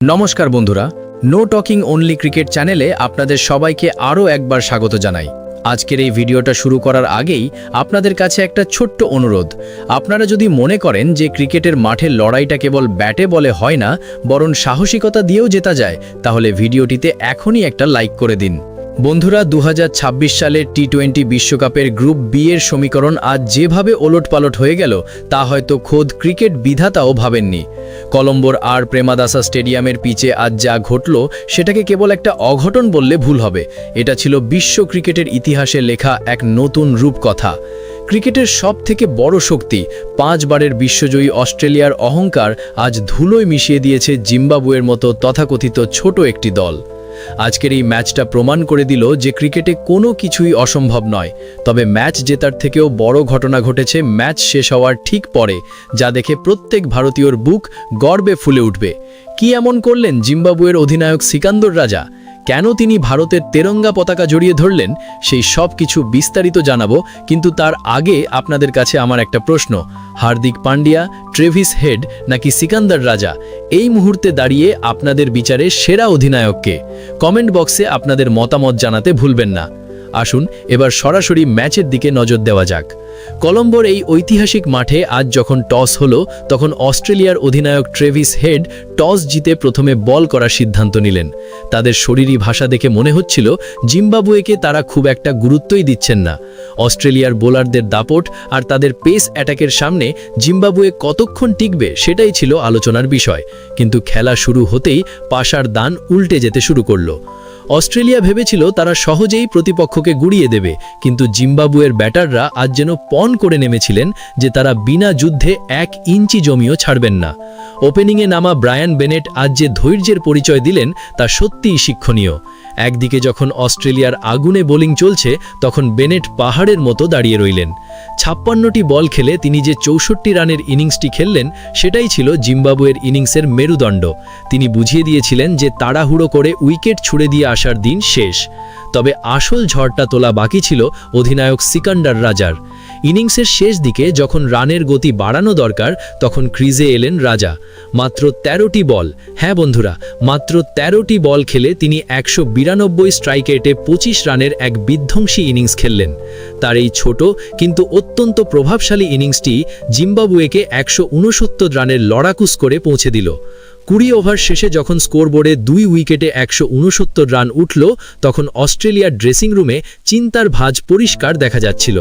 নমস্কার বন্ধুরা no talking only cricket চ্যানেলে আপনাদের সবাইকে আরও একবার স্বাগত জানাই। আজকের এই ভিডিওটা শুরু করার আগেই আপনাদের কাছে একটা ছোট্ট অনুরোধ। আপনারা যদি মনে করেন যে ক্রিকেটের মাঠে লড়াইটা কেবল ব্যাটে বলে হয় না, বরং সাহসিকতা দিয়েও জেতা যায়, তাহলে ভিডিওটিতে এখনই একটা লাইক করে দিন। বন্ধুরা দু হাজার ছাব্বিশ সালের টি টোয়েন্টি বিশ্বকাপের গ্রুপ বি এর সমীকরণ আজ যেভাবে ওলটপালট হয়ে গেল, তা হয়তো খোদ ক্রিকেট বিধাতাও ভাবেননি। কলম্বোর আর প্রেমাদাসা স্টেডিয়ামের পিচে আজ যা ঘটল, সেটাকে কেবল একটা অঘটন বললে ভুল হবে। এটা ছিল বিশ্ব ক্রিকেটের ইতিহাসে লেখা এক নতুন রূপকথা। ক্রিকেটের সব থেকে বড় শক্তি, পাঁচবারের বিশ্বজয়ী অস্ট্রেলিয়ার অহংকার আজ ধুলোয় মিশিয়ে দিয়েছে জিম্বাবুয়ের মতো তথাকথিত ছোট একটি দল। আজকের এই ম্যাচটা প্রমাণ করে দিল যে ক্রিকেটে কোনো কিছুই অসম্ভব নয়। তবে ম্যাচ জেতার থেকেও বড় ঘটনা ঘটেছে ম্যাচ শেষ হওয়ার ঠিক পরে, যা দেখে প্রত্যেক ভারতীয়র বুক গর্বে ফুলে উঠবে। কি এমন করলেন জিম্বাবুয়ের অধিনায়ক সিকান্দর রাজা? কেন তিনি ভারতের তেরঙ্গা পতাকা জড়িয়ে ধরলেন, সেই সব কিছু বিস্তারিত জানাব, কিন্তু তার আগে আপনাদের কাছে আমার একটা প্রশ্ন। হার্দিক পান্ডিয়া ট্রেভিস হেড, নাকি সিকান্দার রাজা? এই মুহূর্তে দাঁড়িয়ে আপনাদের বিচারে সেরা অধিনায়ককে। কমেন্ট বক্সে আপনাদের মতামত জানাতে ভুলবেন না। আসুন, এবার সরাসরি ম্যাচের দিকে নজর দেওয়া যাক। কলম্বোর এই ঐতিহাসিক মাঠে আজ যখন টস হলো, তখন অস্ট্রেলিয়ার অধিনায়ক ট্রেভিস হেড টস জিতে প্রথমে বল করার সিদ্ধান্ত নিলেন। তাদের শরীরী ভাষা দেখে মনে হচ্ছিল জিম্বাবুয়েকে তারা খুব একটা গুরুত্বই দিচ্ছেন না। অস্ট্রেলিয়ার বোলারদের দাপট আর তাদের পেস অ্যাটাকের সামনে জিম্বাবুয়ে কতক্ষণ টিকবে সেটাই ছিল আলোচনার বিষয়। কিন্তু খেলা শুরু হতেই পাশার দান উল্টে যেতে শুরু করল। অস্ট্রেলিয়া ভেবেছিল তারা সহজেই প্রতিপক্ষকে গুড়িয়ে দেবে, কিন্তু জিম্বাবুয়ের ব্যাটাররা আজ যেন পণ করে নেমেছিলেন যে তারা বিনা যুদ্ধে এক ইঞ্চি জমিও ছাড়বেন না। ওপেনিংয়ে নামা ব্রায়ান বেনেট আজ যে ধৈর্যের পরিচয় দিলেন, তা সত্যিই শিক্ষণীয়। একদিকে যখন অস্ট্রেলিয়ার আগুনে বোলিং চলছে, তখন বেনেট পাহাড়ের মতো দাঁড়িয়ে রইলেন। ছাপ্পান্নটি বল খেলে তিনি যে চৌষট্টি রানের ইনিংসটি খেললেন, সেটাই ছিল জিম্বাবুয়ের ইনিংসের মেরুদণ্ড। তিনি বুঝিয়ে দিয়েছিলেন যে তাড়াহুড়ো করে উইকেট ছুড়ে দিয়ে আসার দিন শেষ। তবে আসল ঝড়টা তোলা বাকি ছিল অধিনায়ক সিকান্ডার রাজার। ইনিংসের শেষ দিকে যখন রানের গতি বাড়ানো দরকার, তখন ক্রিজে এলেন রাজা। মাত্র ১৩টি বল। হ্যাঁ বন্ধুরা, মাত্র ১৩টি বল খেলে তিনি একশো বিরানব্বই স্ট্রাইকেটে পঁচিশ রানের এক বিধ্বংসী ইনিংস খেললেন। তার এই ছোট কিন্তু অত্যন্ত প্রভাবশালী ইনিংসটি জিম্বাবুয়েকে একশো ঊনসত্তর রানের লড়াকুস করে পৌঁছে দিল। কুড়ি ওভার শেষে যখন স্কোরবোর্ডে দুই উইকেটে একশো উনসত্তর রান উঠল, তখন অস্ট্রেলিয়ার ড্রেসিং রুমে চিন্তার ভাঁজ পরিষ্কার দেখা যাচ্ছিল।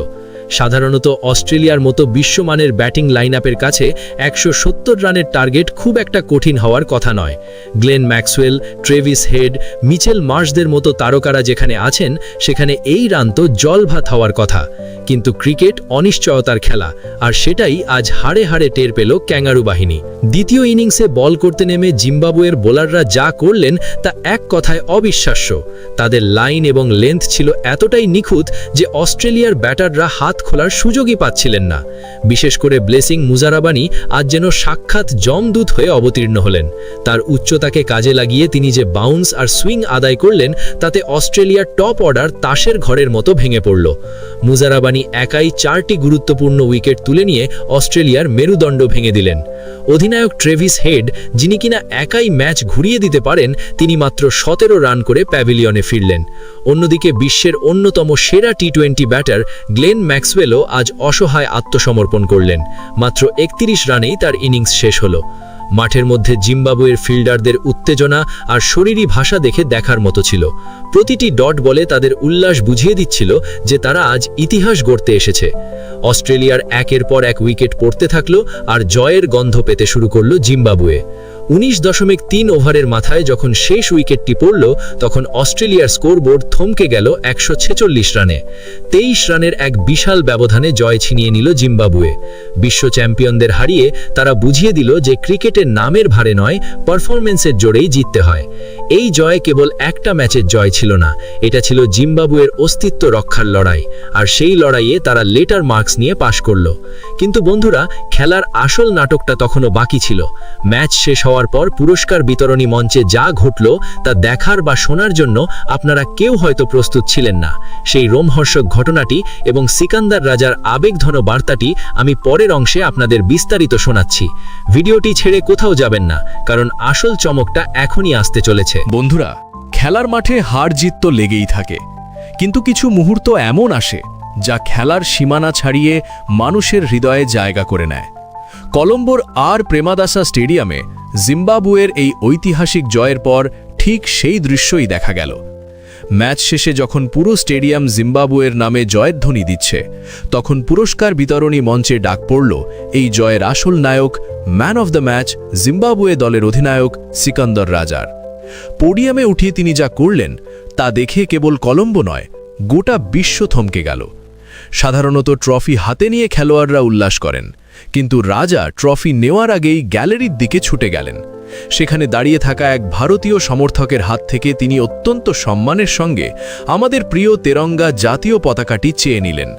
সাধারণত অস্ট্রেলিয়ার মতো বিশ্বমানের ব্যাটিং লাইন কাছে একশো সত্তর রানের টার্গেট খুব একটা কঠিন হওয়ার কথা নয়। Glenn Maxwell, Travis Head, Mitchell মার্শদের মতো তারকারা যেখানে আছেন, সেখানে এই রান তো জল ভাত হওয়ার কথা। কিন্তু ক্রিকেট অনিশ্চয়তার খেলা, আর সেটাই আজ হাড়ে হাড়ে টের পেল ক্যাঙ্গারু বাহিনী। দ্বিতীয় ইনিংসে বল করতে নেমে জিম্বাবুয়ের বোলাররা যা করলেন, তা এক কথায় অবিশ্বাস্য। তাদের লাইন এবং লেন্থ ছিল এতটাই নিখুঁত যে অস্ট্রেলিয়ার ব্যাটাররা হাত খোলার সুযোগই পাচ্ছিলেন না। বিশেষ করে ব্লেসিং মুজারাবানি আজ যেন সাক্ষাৎ জমদূত হয়ে অবতীর্ণ হলেন। তার উচ্চতাকে কাজে লাগিয়ে তিনি যে বাউন্স আর সুইং আদায় করলেন, তাতে অস্ট্রেলিয়ার টপ অর্ডার তাসের ঘরের মতো ভেঙে পড়ল। মুজারাবানি একাই চারটি গুরুত্বপূর্ণ উইকেট তুলে নিয়ে অস্ট্রেলিয়ার মেরুদণ্ড ভেঙে দিলেন। অধিনায়ক ট্রেভিস হেড, যিনি কিনা একাই ম্যাচ ঘুরিয়ে দিতে পারেন, তিনি মাত্র সতেরো রান করে প্যাভিলিয়নে ফিরলেন। অন্যদিকে বিশ্বের অন্যতম সেরা টি টোয়েন্টি ব্যাটার গ্লেন ম্যাক্সওয়েলও আজ অসহায় আত্মসমর্পণ করলেন। মাত্র একত্রিশ রানেই তার ইনিংস শেষ হলো। মাঠের মধ্যে জিম্বাবুয়ের ফিল্ডারদের উত্তেজনা আর শরীরী ভাষা দেখে দেখার মতো ছিল। প্রতিটি ডট বলে তাদের উল্লাস বুঝিয়ে দিচ্ছিল যে তারা আজ ইতিহাস গড়তে এসেছে। অস্ট্রেলিয়ার একের পর এক উইকেট পড়তে থাকল আর জয়ের গন্ধ পেতে শুরু করল জিম্বাবুয়ে। উনিশ দশমিক তিন ওভারের মাথায় যখন শেষ উইকেটটি পড়ল, তখন অস্ট্রেলিয়ার স্কোরবোর্ড থমকে গেল একশো ছেচল্লিশ রানে। তেইশ রানের এক বিশাল ব্যবধানে জয় ছিনিয়ে নিল জিম্বাবুয়ে। বিশ্ব চ্যাম্পিয়নদের হারিয়ে তারা বুঝিয়ে দিল যে ক্রিকেটের নামের ভারে নয় পারফরমেন্সের জোরেই জিততে হয়। এই জয় কেবল একটা ম্যাচের জয় ছিল না, এটা ছিল জিম্বাবুয়ের অস্তিত্ব রক্ষার লড়াই, আর সেই লড়াইয়ে তারা লেটার মার্কস নিয়ে পাশ করল। কিন্তু বন্ধুরা, খেলার আসল নাটকটা তখনও বাকি ছিল। ম্যাচ শেষ হওয়ার পর পুরস্কার বিতরণী মঞ্চে যা ঘটল তা দেখার বা শোনার জন্য আপনারা কেউ হয়তো প্রস্তুত ছিলেন না। সেই রোমহর্ষক ঘটনাটি এবং সিকান্দার রাজার আবেগধন বার্তাটি আমি পরের অংশে আপনাদের বিস্তারিত শোনাচ্ছি। ভিডিওটি ছেড়ে কোথাও যাবেন না, কারণ আসল চমকটা এখনই আসতে চলেছে। বন্ধুরা, খেলার মাঠে হার জিত তো লেগেই থাকে। কিন্তু কিছু মুহূর্ত এমন আসে যা খেলার সীমানা ছাড়িয়ে মানুষের হৃদয়ে জায়গা করে নেয়। কলম্বোর আর প্রেমাদাসা স্টেডিয়ামে জিম্বাবুয়ের এই ঐতিহাসিক জয়ের পর ঠিক সেই দৃশ্যই দেখা গেল। ম্যাচ শেষে যখন পুরো স্টেডিয়াম জিম্বাবুয়ের নামে জয়ের ধ্বনি দিচ্ছে, তখন পুরস্কার বিতরণী মঞ্চে ডাক পড়ল এই জয়ের আসল নায়ক man of the match Zimbabwe দলের অধিনায়ক সিকান্দর রাজার। পোডিয়ামে উঠিয়ে তিনি যা করলেন, তা দেখে কেবল কলম্বো নয়, গোটা বিশ্ব থমকে গেল। সাধারণত ট্রফি হাতে নিয়ে খেলোয়াড়রা উল্লাস করেন, কিন্তু রাজা ট্রফি নেওয়ার আগেই গ্যালারির দিকে ছুটে গেলেন। সেখানে দাঁড়িয়ে থাকা এক ভারতীয় সমর্থকের হাত থেকে তিনি অত্যন্ত সম্মানের সঙ্গে আমাদের প্রিয় তেরঙ্গা জাতীয় পতাকাটি চেয়ে নিলেন।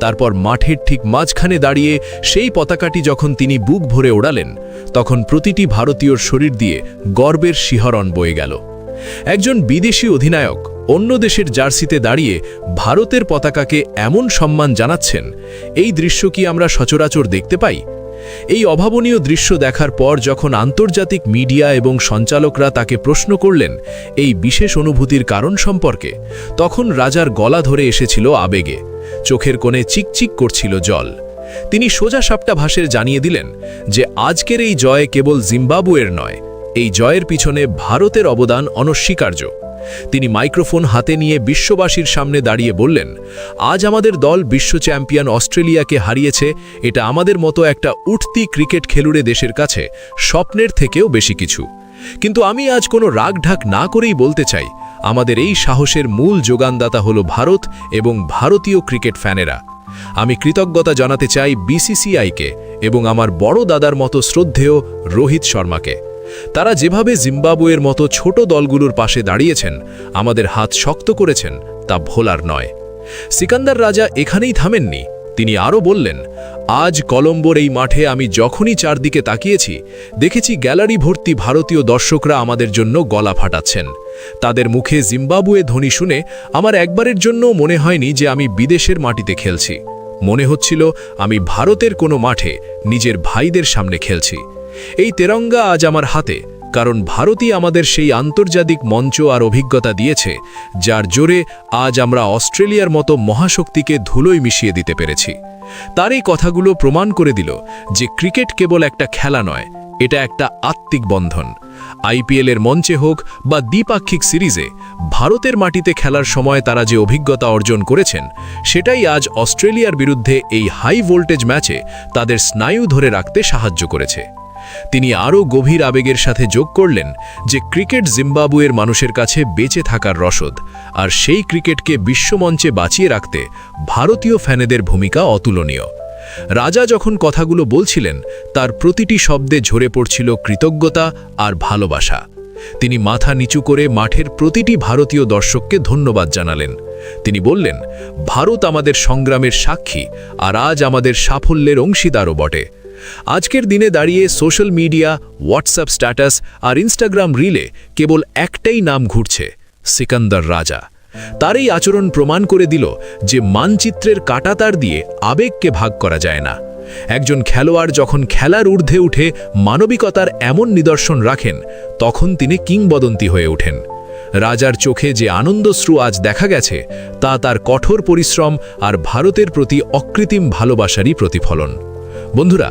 তারপর মাঠের ঠিক মাঝখানে দাঁড়িয়ে সেই পতাকাটি যখন তিনি বুক ভরে ওড়ালেন, তখন প্রতিটি ভারতীয়র শরীর দিয়ে গর্বের শিহরণ বয়ে গেল। একজন বিদেশি অধিনায়ক অন্য দেশের জার্সিতে দাঁড়িয়ে ভারতের পতাকাকে এমন সম্মান জানাচ্ছেন, এই দৃশ্য কি আমরা সচরাচর দেখতে পাই? এই অভাবনীয় দৃশ্য দেখার পর যখন আন্তর্জাতিক মিডিয়া এবং সঞ্চালকরা তাকে প্রশ্ন করলেন এই বিশেষ অনুভূতির কারণ সম্পর্কে, তখন রাজার গলা ধরে এসেছিল আবেগে। চোখের কোণে চিকচিক করছিল জল। তিনি সোজা সাপটা ভাষের জানিয়ে দিলেন যে আজকের এই জয় কেবল জিম্বাবুয়ের নয়, এই জয়ের পিছনে ভারতের অবদান অনস্বীকার্য। তিনি মাইক্রোফোন হাতে নিয়ে বিশ্ববাসীর সামনে দাঁড়িয়ে বললেন, আজ আমাদের দল বিশ্ব চ্যাম্পিয়ন অস্ট্রেলিয়াকে হারিয়েছে, এটা আমাদের মতো একটা উঠতি ক্রিকেট খেলুড়ে দেশের কাছে স্বপ্নের থেকেও বেশি কিছু। কিন্তু আমি আজ কোনো রাগঢাক না করেই বলতে চাই আমাদের এই সাহসের মূল যোগানদাতা হল ভারত এবং ভারতীয় ক্রিকেট ফ্যানেরা। আমি কৃতজ্ঞতা জানাতে চাই বিসিসিআইকে এবং আমার বড় দাদার মতো শ্রদ্ধেয় রোহিত শর্মাকে। তারা যেভাবে জিম্বাবুয়ের মতো ছোট দলগুলোর পাশে দাঁড়িয়েছেন, আমাদের হাত শক্ত করেছেন, তা ভোলার নয়। সিকান্দার রাজা এখানেই থামেননি। তিনি আরও বললেন, আজ কলম্বোর এই মাঠে আমি যখনই চারদিকে তাকিয়েছি, দেখেছি গ্যালারি ভর্তি ভারতীয় দর্শকরা আমাদের জন্য গলা ফাটাচ্ছেন। তাদের মুখে জিম্বাবুয়ে ধ্বনি শুনে আমার একবারের জন্য মনে হয়নি যে আমি বিদেশের মাটিতে খেলছি। মনে হচ্ছিল আমি ভারতের কোনো মাঠে নিজের ভাইদের সামনে খেলছি। এই তেরঙ্গা আজ আমার হাতে কারণ ভারতই আমাদের সেই আন্তর্জাতিক মঞ্চ আর অভিজ্ঞতা দিয়েছে, যার জোরে আজ আমরা অস্ট্রেলিয়ার মতো মহাশক্তিকে ধুলোয় মিশিয়ে দিতে পেরেছি। তার এই কথাগুলো প্রমাণ করে দিল যে ক্রিকেট কেবল একটা খেলা নয়, এটা একটা আত্মিক বন্ধন। আইপিএলের মঞ্চে হোক বা দ্বিপাক্ষিক সিরিজে, ভারতের মাটিতে খেলার সময় তারা যে অভিজ্ঞতা অর্জন করেছেন, সেটাই আজ অস্ট্রেলিয়ার বিরুদ্ধে এই হাই ভোল্টেজ ম্যাচে তাদের স্নায়ু ধরে রাখতে সাহায্য করেছে। তিনি আরও গভীর আবেগের সাথে যোগ করলেন যে ক্রিকেট জিম্বাবুয়ের মানুষের কাছে বেঁচে থাকার রসদ, আর সেই ক্রিকেটকে বিশ্বমঞ্চে বাঁচিয়ে রাখতে ভারতীয় ফ্যানেদের ভূমিকা অতুলনীয়। রাজা যখন কথাগুলো বলছিলেন, তার প্রতিটি শব্দে ঝরে পড়ছিল কৃতজ্ঞতা আর ভালোবাসা। তিনি মাথা নিচু করে মাঠের প্রতিটি ভারতীয় দর্শককে ধন্যবাদ জানালেন। তিনি বললেন, ভারত আমাদের সংগ্রামের সাক্ষী, আর আজ আমাদের সাফল্যের অংশীদারও বটে। আজকের দিনে দাঁড়িয়ে সোশ্যাল মিডিয়া, হোয়াটসঅ্যাপ স্ট্যাটাস আর ইনস্টাগ্রাম রিলে কেবল একটাই নাম ঘুরছে, সিকান্দার রাজা। তার এই আচরণ প্রমাণ করে দিল যে মানচিত্রের কাটাতার দিয়ে আবেগকে ভাগ করা যায় না। একজন খেলোয়াড় যখন খেলার ঊর্ধ্বে উঠে মানবিকতার এমন নিদর্শন রাখেন, তখন তিনি কিংবদন্তি হয়ে ওঠেন। রাজার চোখে যে আনন্দশ্রু আজ দেখা গেছে, তা তার কঠোর পরিশ্রম আর ভারতের প্রতি অকৃত্রিম ভালোবাসারই প্রতিফলন। বন্ধুরা,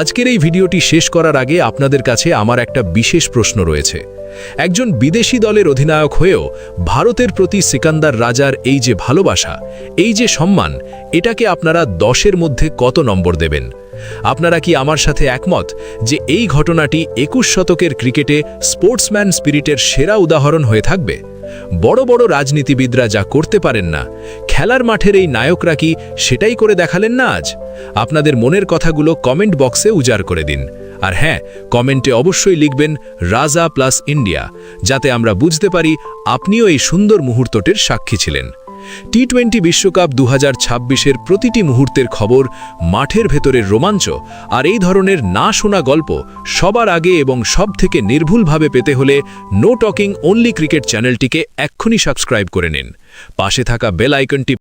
আজকের এই ভিডিওটি শেষ করার আগে আপনাদের কাছে আমার একটা বিশেষ প্রশ্ন রয়েছে। একজন বিদেশি দলের অধিনায়ক হয়েও ভারতের প্রতি সিকান্দার রাজার এই যে ভালোবাসা, এই যে সম্মান, এটাকে আপনারা দশের মধ্যে কত নম্বর দেবেন? আপনারা কি আমার সাথে একমত যে এই ঘটনাটি একুশ শতকের ক্রিকেটে স্পোর্টসম্যান স্পিরিটের সেরা উদাহরণ হয়ে থাকবে? বড় বড় রাজনীতিবিদরা যা করতে পারেন না। খেলার মাঠের এই নায়করা কি সেটাই করে দেখালেন না আজ? আপনাদের মনের কথাগুলো কমেন্ট বক্সে উজাড় করে দিন। আর হ্যাঁ কমেন্টে অবশ্যই লিখবেন রাজা প্লাস ইন্ডিয়া, যাতে আমরা বুঝতে পারি আপনিও এই সুন্দর মুহূর্তটির সাক্ষী ছিলেন। টি টোয়েন্টি বিশ্বকাপ দু হাজার প্রতিটি মুহূর্তের খবর, মাঠের ভেতরের রোমাঞ্চ আর এই ধরনের না শোনা গল্প সবার আগে এবং সব থেকে নির্ভুলভাবে পেতে হলে নো টকিং অনলি ক্রিকেট চ্যানেলটিকে এক্ষুনি সাবস্ক্রাইব করে নিন। পাশে থাকা বেল আইকনটি